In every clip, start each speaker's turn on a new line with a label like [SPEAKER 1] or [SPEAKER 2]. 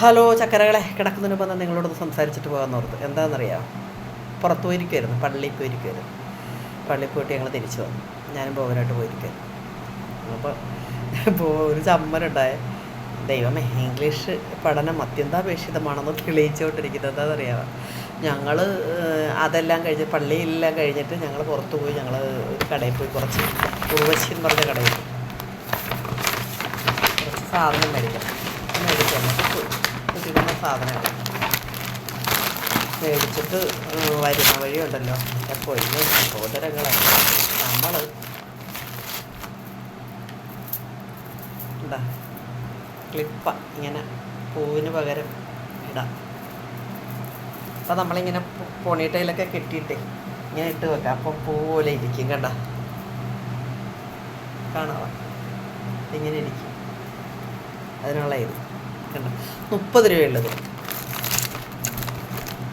[SPEAKER 1] Hello ചക്കരകളെ കിടക്കുന്നതിന് ഞാൻ നിങ്ങളോടൊന്ന് സംസാരിച്ചിട്ട് പോകാമെന്ന് ഓർത്ത്. എന്താണെന്നറിയാം? പുറത്ത് പോയിരിക്കുമായിരുന്നു പള്ളിയിൽ പോയിരിക്കുമായിരുന്നു പള്ളിയിൽ പോയിട്ട് ഞങ്ങൾ തിരിച്ചു വന്നു. ഞാനും പോകാനായിട്ട് പോയിരിക്കുമായിരുന്നു അപ്പോൾ ഒരു ചമ്മലുണ്ടായ. ദൈവമേ ഇംഗ്ലീഷ് പഠനം അത്യന്താപേക്ഷിതമാണെന്ന് തെളിയിച്ചുകൊണ്ടിരിക്കുന്നത് എന്താണെന്നറിയാം? ഞങ്ങൾ അതെല്ലാം കഴിഞ്ഞ് പള്ളിയിലെല്ലാം കഴിഞ്ഞിട്ട് ഞങ്ങൾ പുറത്ത് പോയി. ഞങ്ങൾ ഒരു കടയിൽ പോയി കുറച്ച് ഉർവശി എന്ന് പറഞ്ഞ കടയിൽ. കുറച്ച് സാധനം മേടിക്കണം. മേടിക്കാൻ കിട്ടുന്ന സാധനങ്ങൾ മേടിച്ചിട്ട് വരുന്ന വഴിയുണ്ടല്ലോ എപ്പോഴും സഹോദരങ്ങളാണ്. സഹോദരങ്ങളെ നമ്മൾ എന്താ ക്ലിപ്പ ഇങ്ങനെ പൂവിന് പകരം ഇടാം. അപ്പം നമ്മളിങ്ങനെ പൊണിട്ടയിലൊക്കെ കെട്ടിയിട്ടേ ഇങ്ങനെ ഇട്ട് വെക്കാം. അപ്പം പൂ പോലെ ഇരിക്കും കണ്ട. കാണാവാ? ഇങ്ങനെ ഇരിക്കും. അതിനുള്ള ഇത്. കണ്ട? മുപ്പത് രൂപയുള്ളത്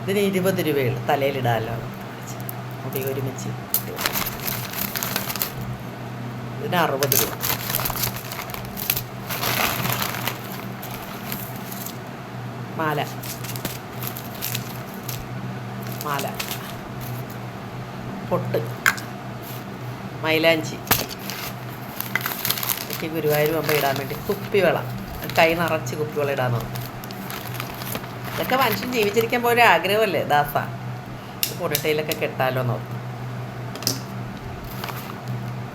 [SPEAKER 1] ഇതിന് ഇരുപത് രൂപയുള്ള. തലയിലിടാമല്ലോ മുടി ഒരുമിച്ച്. ഇതിന് അറുപത് രൂപ. മാല. മാല. പൊട്ട്. മൈലാഞ്ചി. എനിക്ക് ഗുരുവായൂർ പോകുമ്പോൾ ഇടാൻ വേണ്ടി കുപ്പിവള കൈ നിറച്ച് കുപ്പിവള ഇടാൻ നോക്കും. ഇതൊക്കെ മനുഷ്യൻ ജീവിച്ചിരിക്കാൻ പോലെ ആഗ്രഹമല്ലേ ദാസ? പൊടിട്ടയിലൊക്കെ കെട്ടാലോ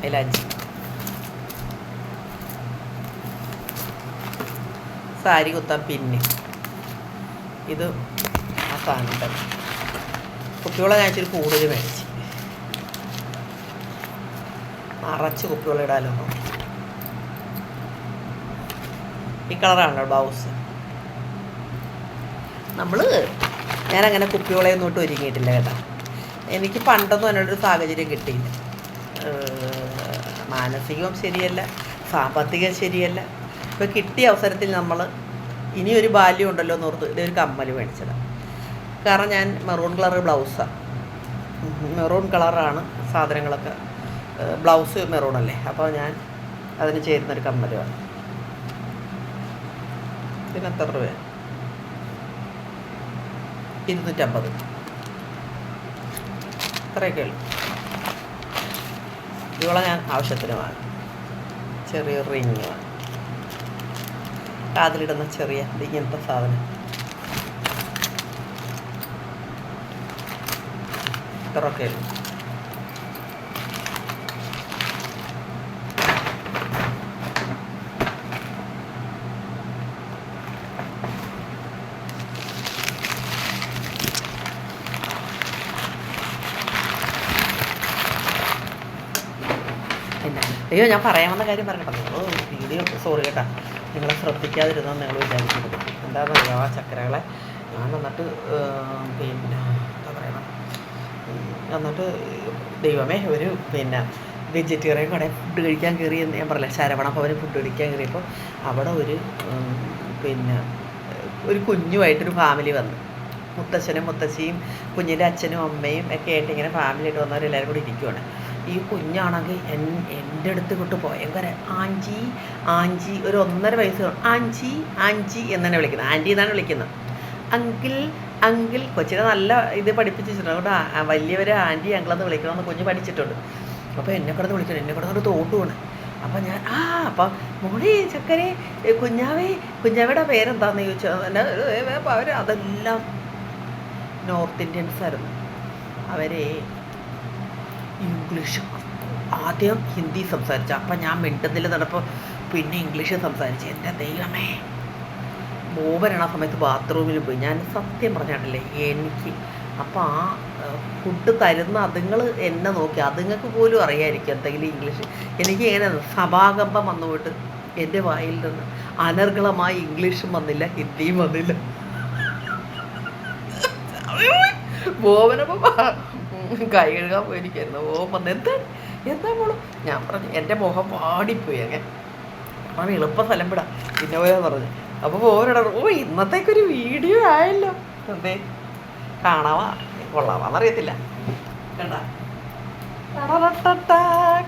[SPEAKER 1] മൈലാഞ്ചി സാരി കുത്താൻ പിന്നെ. ഇത് ആ സാധനം തന്നെ. കുപ്പിവള ഞാൻ കൂടുതൽ മേടിച്ച്. നിറച്ച് കുപ്പിവെള്ളം ഇടാലോ നോക്കി ഈ കളറാണ് ബ്ലൗസ് നമ്മൾ ഞാനങ്ങനെ കുപ്പിവളയൊന്നും ഇട്ട് ഒരുങ്ങിയിട്ടില്ല കേട്ടോ. എനിക്ക് പണ്ടൊന്നും അതിനൊരു സാഹചര്യം കിട്ടിയില്ല. മാനസികവും ശരിയല്ല സാമ്പത്തികം ശരിയല്ല. ഇപ്പോൾ കിട്ടിയ അവസരത്തിൽ നമ്മൾ ഇനിയൊരു ബാല്യം ഉണ്ടല്ലോ എന്ന് ഓർത്ത് ഇതൊരു കമ്മൽ മേടിച്ചതാണ് കാരണം ഞാൻ മെറൂൺ കളർ ബ്ലൗസാണ് മെറൂൺ കളറാണ് സാധനങ്ങളൊക്കെ. ബ്ലൗസ് മെറൂൺ അല്ലേ? അപ്പോൾ ഞാൻ അതിന് ചേരുന്നൊരു കമ്മലുമാണ് ഇതിന് എത്ര രൂപ ഇരുന്നൂറ്റമ്പത്. ഇത്രയൊക്കെ ഉള്ളു. ഇവളെ ഞാൻ ആവശ്യത്തിന് വാങ്ങി. ചെറിയ റിങ് കാതിലിടുന്ന ചെറിയ ഇങ്ങനത്തെ സാധനം. ഇത്രയൊക്കെ ഉള്ളു പിന്നെ അയ്യോ ഞാൻ പറയാൻ വന്ന കാര്യം പറയട്ടെ നിങ്ങൾ വീഡിയോ സോറി കേട്ടാ. നിങ്ങളെ ശ്രദ്ധിക്കാതിരുന്നോ നിങ്ങൾ വിചാരിക്കരുത് എന്താണെന്ന് അറിയാം ആ ചക്കരകളെ ഞാൻ എന്നിട്ട് പിന്നെ എന്താ പറയണം എന്നിട്ട് ദൈവമേ ഒരു പിന്നെ വെജിറ്റേറിയൻ കടയിൽ ഫുഡ് കഴിക്കാൻ കയറി എന്ന് ഞാൻ പറഞ്ഞില്ല ശരവണ ഭവന് ഫുഡ് കഴിക്കാൻ കയറിയപ്പോൾ അവിടെ ഒരു പിന്നെ ഒരു കുഞ്ഞുമായിട്ടൊരു ഫാമിലി വന്നു. മുത്തച്ഛനും മുത്തശ്ശിയും കുഞ്ഞിന്റെ അച്ഛനും അമ്മയും ഒക്കെ ആയിട്ട് ഇങ്ങനെ ഫാമിലി ആയിട്ട് വന്നവരെല്ലാവരും കൂടി ഇരിക്കുവാണ്. ഈ കുഞ്ഞാണെങ്കിൽ എൻ എന്റെ അടുത്ത് വിട്ട് ഭയങ്കര ആഞ്ചി ആഞ്ചി ഒരു ഒന്നര വയസ്സ് ആഞ്ചി ആഞ്ചി ആഞ്ചി എന്നാണ് വിളിക്കുന്നത്. ആന്റി എന്നാണ് വിളിക്കുന്നത്. അങ്കിൾ അങ്കിൾ കൊച്ചിനെ നല്ല ഇത് പഠിപ്പിച്ചിട്ടുണ്ട് അതുകൊണ്ട് വലിയവരെ ആന്റി അങ്കിളെന്ന് വിളിക്കണമെന്ന് കുഞ്ഞ് പഠിച്ചിട്ടുണ്ട്. അപ്പോൾ എന്നെ കിടന്ന് വിളിക്കണം. എന്നെ കിടന്നൊരു തോട്ടുവാണ്. അപ്പം ഞാൻ ആ അപ്പം മോളി ചക്കരെ കുഞ്ഞാവേ കുഞ്ഞാവയുടെ പേരെന്താണെന്ന് ചോദിച്ചാൽ അവർ അതെല്ലാം നോർത്ത് ഇന്ത്യൻസ് ആയിരുന്നു അവരെ ഇംഗ്ലീഷ്. ആദ്യം ഹിന്ദി സംസാരിച്ചു. അപ്പം ഞാൻ മിണ്ടുന്നില്ല നടപ്പോൾ പിന്നെ ഇംഗ്ലീഷ് സംസാരിച്ചു. എന്റെ ദൈവമേ. ബോബനാണ് ആ സമയത്ത് ബാത്റൂമിൽ പോയി. ഞാൻ സത്യം പറഞ്ഞിട്ടില്ലേ എനിക്ക് അപ്പോൾ ആ ഫുഡ് തരുന്ന അതുങ്ങൾ എന്നെ നോക്കി. അതുങ്ങൾക്ക് പോലും അറിയാമായിരിക്കും എന്തെങ്കിലും ഇംഗ്ലീഷ്. എനിക്ക് ഇങ്ങനെ സഭാകമ്പം വന്നു പോയിട്ട് എന്റെ വായിൽ നിന്ന് അനർഗളമായി ഇംഗ്ലീഷും വന്നില്ല ഹിന്ദിയും വന്നില്ല. ബോബനപ്പം കൈ കഴുകാൻ പോയിരിക്കായിരുന്നു ബോബൻ വന്ന് എന്താ? എന്താ മോൾ? ഞാൻ പറഞ്ഞു എന്റെ മുഖം പാടിപ്പോയി അങ്ങനെ പറഞ്ഞു എളുപ്പ സ്ഥലം വിടാം. പിന്നെ പോയാ പറഞ്ഞു. അപ്പോൾ ബോബനോട് ഓ ഇന്നത്തേക്കൊരു വീഡിയോ ആയല്ലോ. എന്തേ? കാണാവാ? കൊള്ളാവാന്നറിയത്തില്ല കേട്ടാ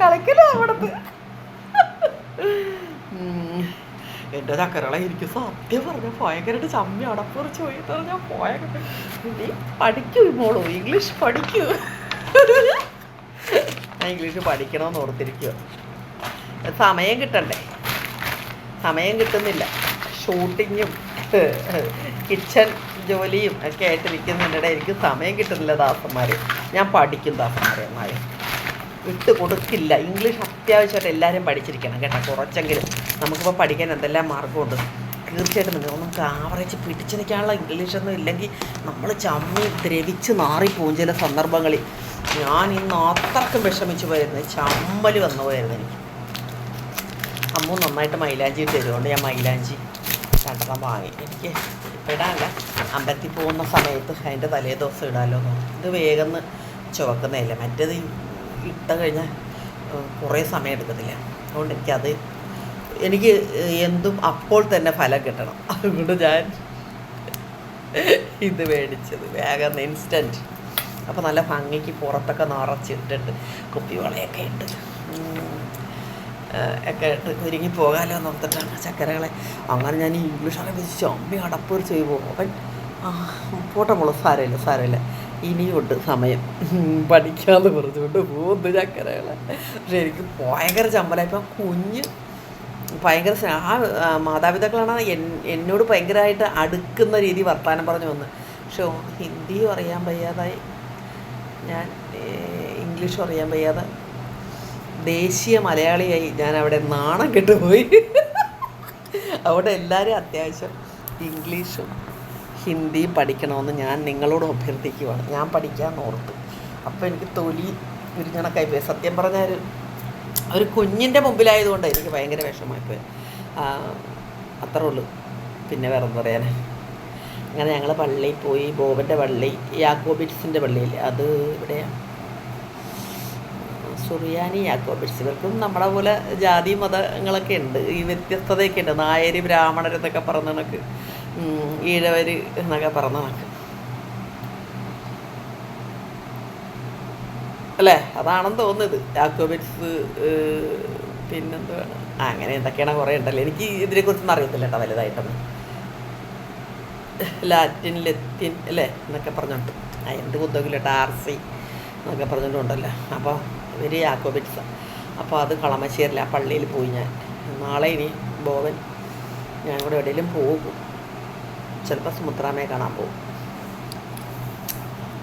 [SPEAKER 1] കളിക്കലോ അവിടത്ത് എന്റെ ചക്കരകളെ എനിക്ക് സത്യം പറഞ്ഞ ഭയങ്കരമായിട്ട് ചമ്മി അടപ്പുറച്ച് പോയി. ഞാൻ പോയ നീ പഠിക്കൂ മോളോ ഇംഗ്ലീഷ് പഠിക്കൂ. ഞാൻ ഇംഗ്ലീഷ് പഠിക്കണമെന്ന് ഓർത്തിരിക്കുക സമയം കിട്ടണ്ടേ? സമയം കിട്ടുന്നില്ല. ഷൂട്ടിങ്ങും കിച്ചൺ ജോലിയും ഒക്കെ ആയിട്ട് നിൽക്കുന്നതിനിടെ എനിക്ക് സമയം കിട്ടുന്നില്ല ദാസന്മാർ ഞാൻ പഠിക്കും ദാസന്മാരെ എന്നാലും. വിട്ട് കൊടുക്കില്ല ഇംഗ്ലീഷ് അത്യാവശ്യമായിട്ട് എല്ലാവരും പഠിച്ചിരിക്കണം കേട്ടോ കുറച്ചെങ്കിലും. നമുക്കിപ്പോൾ പഠിക്കാൻ എന്തെല്ലാം മാർഗമുണ്ട്? തീർച്ചയായിട്ടും നിങ്ങൾ നമുക്ക് ആവറേജ് പിടിച്ചു നിൽക്കാനുള്ള ഇംഗ്ലീഷൊന്നും ഇല്ലെങ്കിൽ നമ്മൾ ചമ്മി ദ്രവിച്ച് മാറിപ്പോവും ചില സന്ദർഭങ്ങളിൽ. ഞാൻ ഇന്ന് അത്രക്കും വിഷമിച്ചു പോയിരുന്നു. ചമ്മൽ വന്നു പോയിരുന്നു എനിക്ക്. അമ്മ നന്നായിട്ട് മൈലാഞ്ചി ഇട്ട് തരുകൊണ്ട് ഞാൻ മൈലാഞ്ചി രണ്ടെണ്ണം വാങ്ങി. എനിക്ക് ഇടാനല്ല. അമ്പലത്തിൽ പോകുന്ന സമയത്ത് അതിന്റെ തലേ ദിവസം ഇടാമല്ലോ ഇത് വേഗം ചുവക്കുന്നതല്ലേ? മറ്റേത് ഇട്ട കഴിഞ്ഞാൽ കുറേ സമയം എടുക്കത്തില്ല. അതുകൊണ്ട് എനിക്കത് എനിക്ക് എന്തും അപ്പോൾ തന്നെ ഫലം കിട്ടണം. അതുകൊണ്ട് ഞാൻ ഇത് മേടിച്ചത്. വേഗം ഇൻസ്റ്റന്റ് അപ്പോൾ നല്ല ഭംഗിക്ക് പുറത്തൊക്കെ നിറച്ചിട്ടിട്ട് കുപ്പിവളയൊക്കെ ഇട്ട്. ഉം. ഏഹ് ഒക്കെ ഇട്ട് ഒരുങ്ങി പോകാമല്ലോ എന്ന് ഓർത്തിട്ടാണ് ചക്കരകളെ. അങ്ങനെ ഞാൻ ഇംഗ്ലീഷ് അറിയാൻ ചമ്മി അടപ്പൊരു ചെയ്യുമ്പോൾ അവൻ പോട്ടെ മോൾ സാരമില്ല സാരമില്ല. ഇനിയുണ്ട് സമയം. പഠിക്കാമെന്ന് പറഞ്ഞുകൊണ്ട് പോകുന്നു ചക്കരകളെ. പക്ഷെ എനിക്ക് ഭയങ്കര ചമ്മലായി ഇപ്പം കുഞ്ഞ് ഭയങ്കര സ്നേഹ. ആ മാതാപിതാക്കളാണ് എന്നോട് ഭയങ്കരമായിട്ട് അടുക്കുന്ന രീതി വർത്തമാനം പറഞ്ഞു വന്ന്. പക്ഷെ ഹിന്ദിയും അറിയാൻ വയ്യാതായി. ഞാൻ ഇംഗ്ലീഷും അറിയാൻ വയ്യാതെ. ദേശീയ മലയാളിയായി ഞാൻ അവിടെ നാണം കെട്ടുപോയി. അവിടെ എല്ലാവരും അത്യാവശ്യം ഇംഗ്ലീഷും ഹിന്ദിയും പഠിക്കണമെന്ന് ഞാൻ നിങ്ങളോട് അഭ്യർത്ഥിക്കുവാണ്. ഞാൻ പഠിക്കാൻ ഓർത്തു. അപ്പോൾ എനിക്ക് തൊലി ഒരു കണക്കായി പോയി. സത്യം പറഞ്ഞാൽ ഒരു കുഞ്ഞിന്റെ മുമ്പിലായതുകൊണ്ട് എനിക്ക് ഭയങ്കര വിഷമമായിപ്പോയി. അത്രേ ഉള്ളൂ. പിന്നെ വേറെ എന്താ പറയാൻ അങ്ങനെ ഞങ്ങൾ പള്ളിയിൽ പോയി ബോബന്റെ പള്ളി യാക്കോബിറ്റ്സിന്റെ പള്ളിയിൽ അത് ഇവിടെയാണ് സുറിയാനി യാക്കോബിറ്റ്സ്. ഇവർക്കും നമ്മളെ പോലെ ജാതി മതങ്ങളൊക്കെ ഉണ്ട്. ഈ വ്യത്യസ്തതയൊക്കെ ഉണ്ട്. നായര് ബ്രാഹ്മണർ എന്നൊക്കെ പറഞ്ഞ കണക്ക്. ഈഴവർ എന്നൊക്കെ പറഞ്ഞ കണക്ക്. അല്ലേ? അതാണെന്ന് തോന്നുന്നത്. യാക്കോബിറ്റ്സ് പിന്നെന്താണ് അങ്ങനെ എന്തൊക്കെയാണ് കുറേ ഉണ്ടല്ലോ. എനിക്ക് ഇതിനെക്കുറിച്ചൊന്നും അറിയത്തില്ല കേട്ടോ വലുതായിട്ടൊന്നും. ലാറ്റിൻ ലത്തിൻ അല്ലേ? എന്നൊക്കെ പറഞ്ഞോണ്ട് എന്ത് ആർ ടാർസി എന്നൊക്കെ പറഞ്ഞിട്ടുണ്ടല്ലോ അപ്പോൾ ഇവർ യാക്കോബിറ്റ്സ അപ്പോൾ അത് കളമശ്ശേരിൽ ആ പള്ളിയിൽ പോയി ഞാൻ. നാളെ ഇനി ബോവൻ ഞാൻ കൂടെ എവിടെയെങ്കിലും പോകും. ചിലപ്പോൾ സുമുദ്രാമയെ കാണാൻ പോകും.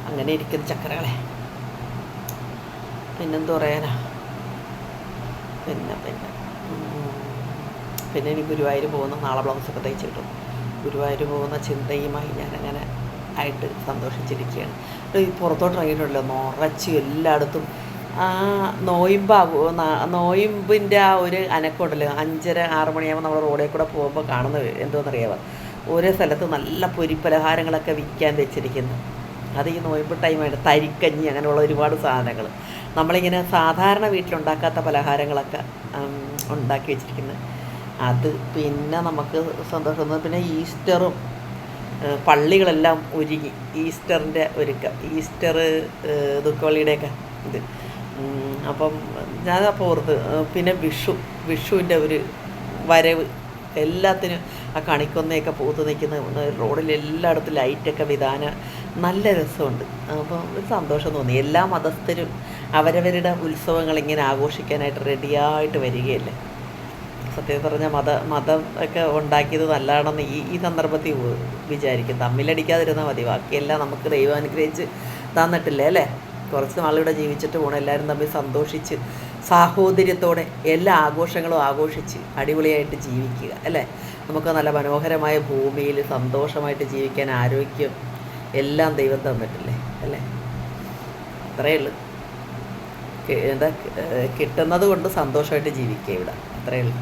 [SPEAKER 1] അങ്ങനെ ഇരിക്കുന്ന ചക്കരകളെ പിന്നെന്ത് പറയാനാ. പിന്നെ പിന്നെ. പിന്നെ ഇനി ഗുരുവായൂർ പോകുന്ന നാളെ ബ്ലൗസൊക്കെ തയ്ച്ച് കിട്ടും ഗുരുവായൂർ പോകുന്ന ചിന്തയുമായി ഞാനങ്ങനെ ആയിട്ട് സന്തോഷിച്ചിരിക്കുകയാണ്. ഈ പുറത്തോട്ട് ഇറങ്ങിയിട്ടുണ്ടല്ലോ നിറച്ച് എല്ലായിടത്തും. ആ നോയിമ്പാകൂ നോയിമ്പിന്റെ ആ ഒരു അനക്കമുണ്ടല്ലോ അഞ്ചര ആറ് മണിയാകുമ്പോൾ നമ്മൾ റോഡിൽ കൂടെ പോകുമ്പോൾ കാണുന്നത് എന്തോന്നറിയാമോ ഓരോ സ്ഥലത്ത് നല്ല പൊരിപ്പലഹാരങ്ങളൊക്കെ വിൽക്കാൻ വെച്ചിരിക്കുന്നു. അത് ഈ നോയമ്പ് ടൈമായിട്ട് തരിക്കഞ്ഞി അങ്ങനെയുള്ള ഒരുപാട് സാധനങ്ങൾ. നമ്മളിങ്ങനെ സാധാരണ വീട്ടിലുണ്ടാക്കാത്ത പലഹാരങ്ങളൊക്കെ ഉണ്ടാക്കി വെച്ചിരിക്കുന്നത് അത് പിന്നെ നമുക്ക് സന്തോഷം. പിന്നെ ഈസ്റ്ററും പള്ളികളെല്ലാം ഒരുങ്ങി. ഈസ്റ്ററിന്റെ ഒരുക്കം ഈസ്റ്റർ ദുഃഖവള്ളിയുടെയൊക്കെ ഇത്. അപ്പം ഞാനപ്പോൾ ഓർത്ത് പിന്നെ വിഷു വിഷുവിന്റെ ഒരു വരവ്. എല്ലാത്തിനും ആ കണിക്കൊന്നയൊക്കെ പൂത്ത് നിൽക്കുന്ന റോഡിൽ എല്ലായിടത്തും ലൈറ്റൊക്കെ വിധാന നല്ല രസമുണ്ട്. അപ്പോൾ ഒരു സന്തോഷം തോന്നി. എല്ലാ മതസ്ഥരും അവരവരുടെ ഉത്സവങ്ങൾ ഇങ്ങനെ ആഘോഷിക്കാനായിട്ട് റെഡിയായിട്ട് വരികയല്ലേ? സത്യം പറഞ്ഞാൽ മത മതം ഒക്കെ ഉണ്ടാക്കിയത് നല്ലതാണെന്ന് ഈ ഈ സന്ദർഭത്തിൽ വിചാരിക്കും. തമ്മിലടിക്കാതിരുന്നാൽ മതി. ബാക്കിയെല്ലാം നമുക്ക് ദൈവം അനുഗ്രഹിച്ച് തന്നിട്ടില്ലേ അല്ലേ? കുറച്ച് നാളിവിടെ ജീവിച്ചിട്ട് പോകണം എല്ലാവരും തമ്മിൽ സന്തോഷിച്ച് സാഹോദര്യത്തോടെ എല്ലാ ആഘോഷങ്ങളും ആഘോഷിച്ച് അടിപൊളിയായിട്ട് ജീവിക്കുക അല്ലേ? നമുക്ക് നല്ല മനോഹരമായ ഭൂമിയിൽ സന്തോഷമായിട്ട് ജീവിക്കാൻ ആരോഗ്യം എല്ലാം ദൈവം തന്നിട്ടില്ലേ? അല്ലേ? അത്രയേ ഉള്ളൂ. എന്താ കിട്ടുന്നത് കൊണ്ട് സന്തോഷമായിട്ട് ജീവിക്കുക ഇവിടെ. അത്രയേ ഉള്ളൂ.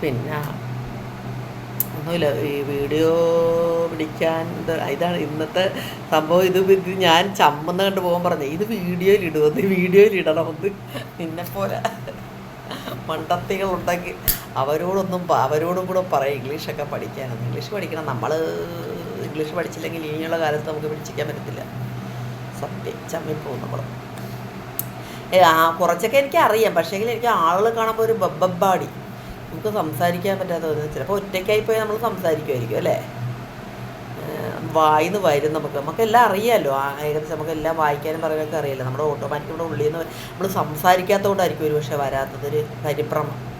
[SPEAKER 1] പിന്നെ ഒന്നുമില്ല. ഈ വീഡിയോ പിടിക്കാൻ ഇത് ഇതാണ് ഇന്നത്തെ സംഭവം. ഇത് ഞാൻ ചമ്മന്ന് കണ്ട് പോകാൻ പറഞ്ഞു ഇത് വീഡിയോയിൽ ഇടുമെന്ന് വീഡിയോയിൽ ഇടണമെന്ന് നിന്നെ പോലെ മണ്ടത്തികൾ ഉണ്ടാക്കി അവരോടൊന്നും അവരോടും കൂടെ പറയാം. ഇംഗ്ലീഷൊക്കെ പഠിക്കാനെന്ന്. ഇംഗ്ലീഷ് പഠിക്കണം. നമ്മൾ ഇംഗ്ലീഷ് പഠിച്ചില്ലെങ്കിൽ ഇനിയുള്ള കാലത്ത് നമുക്ക് പിടിച്ചിരിക്കാൻ പറ്റത്തില്ല. സത്യം ചമ്മിപ്പോവും നമ്മൾ ആ കുറച്ചൊക്കെ എനിക്ക് അറിയാം. പക്ഷേങ്കിൽ എനിക്ക് ആളുകൾ കാണുമ്പോൾ ഒരു ബബ്ബാടി. നമുക്ക് സംസാരിക്കാൻ പറ്റാത്ത ചിലപ്പോൾ ഒറ്റയ്ക്കായി പോയി നമ്മൾ സംസാരിക്കുമായിരിക്കും അല്ലേ? വായിന്ന് വരും നമുക്ക് നമുക്കെല്ലാം അറിയാമല്ലോ ആ ഏകദേശം നമുക്കെല്ലാം വായിക്കാനും പറയാനൊക്കെ അറിയാലോ. നമ്മുടെ ഓട്ടോമാറ്റിക് നമ്മുടെ ഉള്ളിൽ നിന്ന് നമ്മൾ സംസാരിക്കാത്തതുകൊണ്ടായിരിക്കും ഒരു പക്ഷേ വരാത്തതൊരു പരിഭ്രമം.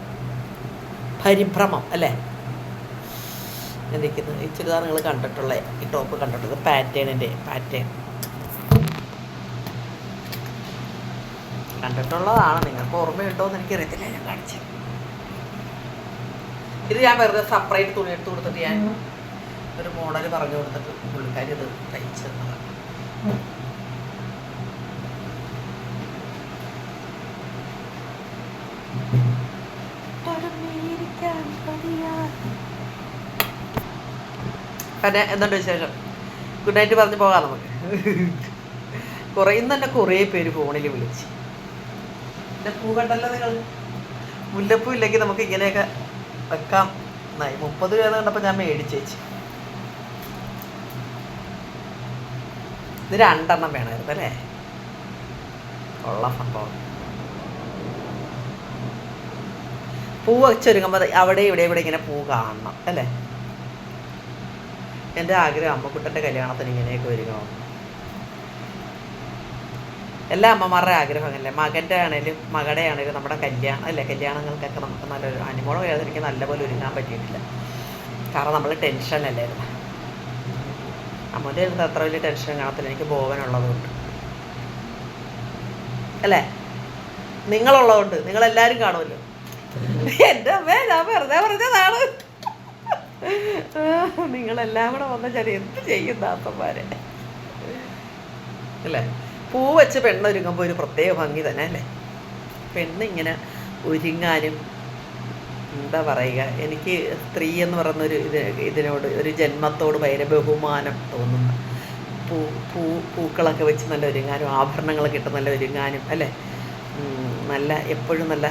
[SPEAKER 1] പരിഭ്രമം അല്ലേ? ഇരിക്കുന്നു ഈ ചുരിദാർ നിങ്ങൾ കണ്ടിട്ടുള്ള ഈ ടോപ്പ് കണ്ടിട്ടുള്ളത് പാറ്റേണിന്റെ പാറ്റേൺ കണ്ടിട്ടുള്ളതാണ്. നിങ്ങൾക്ക് ഓർമ്മയുണ്ടോ എന്ന് എനിക്കറിയത്തില്ല. ഞാൻ കാണിച്ചു ഇത് ഞാൻ വെറുതെ സെപ്പറേറ്റ് തുണി എടുത്ത് കൊടുത്തിട്ട് ഞാൻ ഒരു മോഡൽ പറഞ്ഞു കൊടുത്തിട്ട് പുള്ളിക്കാരി ഇത് തയ്ച്ചു പിന്നെ എന്തുണ്ട് വിശേഷം? ഗുഡ് നൈറ്റ് പറഞ്ഞ് പോകാം നമുക്ക്. കുറേ ഇന്ന് തന്നെ കുറേ പേര് ഫോണിൽ വിളിച്ച്. പിന്നെ പൂ കണ്ടല്ലോ നിങ്ങൾ? മുല്ലപ്പൂ ഇല്ലെങ്കിൽ നമുക്ക് ഇങ്ങനെയൊക്കെ വെക്കാം. എന്നായി മുപ്പത് രൂപ കണ്ടപ്പോൾ ഞാൻ മേടിച്ചേച്ച് ഇത് രണ്ടെണ്ണം വേണമായിരുന്നു അല്ലേ? ഉള്ള സംഭവം. പൂ വെച്ചൊരുങ്ങുമ്പോൾ അവിടെ ഇവിടെ ഇവിടെ ഇങ്ങനെ പൂ കാണണം അല്ലേ? എന്റെ ആഗ്രഹം അമ്മക്കുട്ടന്റെ കല്യാണത്തിന് ഇങ്ങനെയൊക്കെ ഒരുങ്ങണം എല്ലാ അമ്മമാരുടെ ആഗ്രഹം അല്ലേ മകന്റെ ആണേലും മകളുടെ ആണേലും നമ്മുടെ കല്യാണം അല്ലേ? കല്യാണങ്ങൾക്കൊക്കെ നമുക്ക് നല്ലൊരു അനുമോളം ഏതെനിക്ക് നല്ലപോലെ ഒരുങ്ങാൻ പറ്റിയിട്ടില്ല. കാരണം നമ്മൾ ടെൻഷനല്ലായിരുന്നു അമ്മന്റെ അടുത്ത് അത്ര വലിയ ടെൻഷൻ കാണത്തില്ല. എനിക്ക് ബോവനുള്ളതുകൊണ്ട് അല്ലേ? നിങ്ങളുള്ളതുകൊണ്ട്. നിങ്ങളെല്ലാവരും കാണുമല്ലോ. എന്റെ അമ്മേ ഞാൻ വെറുതെ പറഞ്ഞതാണ് നിങ്ങളെല്ലാം കൂടെ വന്ന ഞാൻ എന്ത് ചെയ്യും ദാസന്മാരെ അല്ലേ? പൂ വെച്ച് പെണ്ണൊരുങ്ങുമ്പോൾ ഒരു പ്രത്യേക ഭംഗി തന്നെ അല്ലേ? പെണ്ണ് ഇങ്ങനെ ഒരുങ്ങാനും എന്താ പറയുക എനിക്ക് സ്ത്രീ എന്ന് പറയുന്നൊരു ഇത് ഇതിനോട് ഒരു ജന്മത്തോട് ഭയങ്കര ബഹുമാനം തോന്നുന്നു പൂ പൂ പൂക്കളൊക്കെ വെച്ച് നല്ല ഒരുങ്ങാനും ആഭരണങ്ങളൊക്കെ ഇട്ട് നല്ല ഒരുങ്ങാനും അല്ലേ? നല്ല എപ്പോഴും നല്ല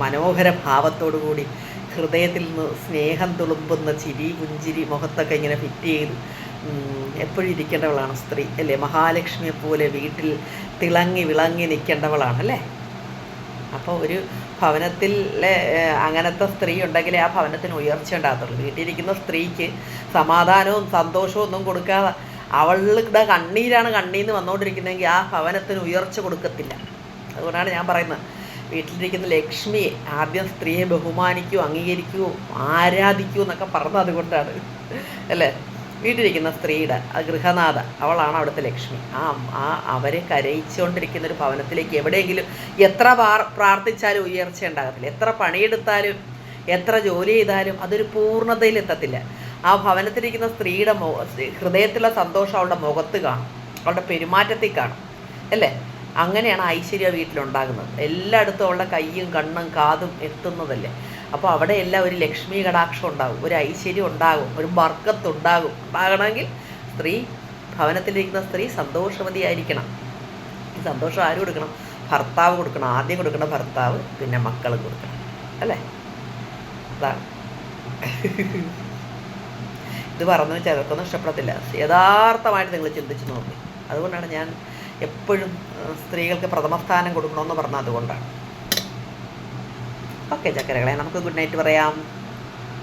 [SPEAKER 1] മനോഹര ഭാവത്തോടു കൂടി ഹൃദയത്തിൽ നിന്ന് സ്നേഹം തുളുമ്പുന്ന ചിരി പുഞ്ചിരി മുഖത്തൊക്കെ ഇങ്ങനെ ഫിറ്റ് ചെയ്ത് എപ്പോഴും ഇരിക്കേണ്ടവളാണ് സ്ത്രീ അല്ലേ? മഹാലക്ഷ്മിയെ പോലെ വീട്ടിൽ തിളങ്ങി വിളങ്ങി നിൽക്കേണ്ടവളാണ് അല്ലേ? അപ്പോൾ ഒരു ഭവനത്തിൽ അങ്ങനത്തെ സ്ത്രീ ഉണ്ടെങ്കിൽ ആ ഭവനത്തിന് ഉയർച്ച ഉണ്ടാകത്തുള്ളൂ. വീട്ടിലിരിക്കുന്ന സ്ത്രീക്ക് സമാധാനവും സന്തോഷവും ഒന്നും കൊടുക്കാതെ അവളുടെ കണ്ണീരാണ് കണ്ണീന്ന് വന്നുകൊണ്ടിരിക്കുന്നതെങ്കിൽ ആ ഭവനത്തിന് ഉയർച്ച കൊടുക്കത്തില്ല. അതുകൊണ്ടാണ് ഞാൻ പറയുന്നത്. വീട്ടിലിരിക്കുന്ന ലക്ഷ്മി ആദ്യം സ്ത്രീയെ ബഹുമാനിക്കൂ അംഗീകരിക്കൂ ആരാധിക്കൂ എന്നൊക്കെ പറഞ്ഞത് അതുകൊണ്ടാണ്. അല്ലേ? വീട്ടിലിരിക്കുന്ന സ്ത്രീയുടെ ഗൃഹനാഥ അവളാണ് അവിടുത്തെ ലക്ഷ്മി. ആ ആ അവരെ കരയിച്ചുകൊണ്ടിരിക്കുന്ന ഒരു ഭവനത്തിലേക്ക് എവിടെയെങ്കിലും എത്ര പ്രാർത്ഥിച്ചാലും ഉയർച്ച ഉണ്ടാകത്തില്ല. എത്ര പണിയെടുത്താലും എത്ര ജോലി ചെയ്താലും അതൊരു പൂർണതയിൽ എത്തത്തില്ല. ആ ഭവനത്തിലിരിക്കുന്ന സ്ത്രീയുടെ മുഖ ഹൃദയത്തിലുള്ള സന്തോഷം അവളുടെ മുഖത്ത് കാണും. അവളുടെ പെരുമാറ്റത്തിൽ കാണും. അല്ലേ? അങ്ങനെയാണ് ഐശ്വര്യ വീട്ടിലുണ്ടാകുന്നത്. എല്ലായിടത്തും ഉള്ള കയ്യും കണ്ണും കാതും എത്തുന്നതല്ലേ. അപ്പോൾ അവിടെ എല്ലാം ഒരു ലക്ഷ്മി കടാക്ഷം ഉണ്ടാകും ഒരു ഐശ്വര്യം ഉണ്ടാകും ഒരു ബർക്കത്ത് ഉണ്ടാകും ഉണ്ടാകണമെങ്കിൽ സ്ത്രീ ഭവനത്തിലിരിക്കുന്ന സ്ത്രീ സന്തോഷവതിയായിരിക്കണം ഈ സന്തോഷം ആര് കൊടുക്കണം? ഭർത്താവ് കൊടുക്കണം. ആദ്യം കൊടുക്കണം ഭർത്താവ് പിന്നെ മക്കളും കൊടുക്കണം. അല്ലേ? അതാണ്. ഇത് പറഞ്ഞു ചിലർക്കൊന്നും ഇഷ്ടപ്പെടത്തില്ല. യഥാർത്ഥമായിട്ട് നിങ്ങൾ ചിന്തിച്ച് നോക്കി. അതുകൊണ്ടാണ് ഞാൻ എപ്പോഴും സ്ത്രീകൾക്ക് പ്രഥമ സ്ഥാനം കൊടുക്കണമെന്ന് പറഞ്ഞത് അതുകൊണ്ടാണ്. ഓക്കെ ചക്കരകളെ നമുക്ക് ഗുഡ് നൈറ്റ് പറയാം.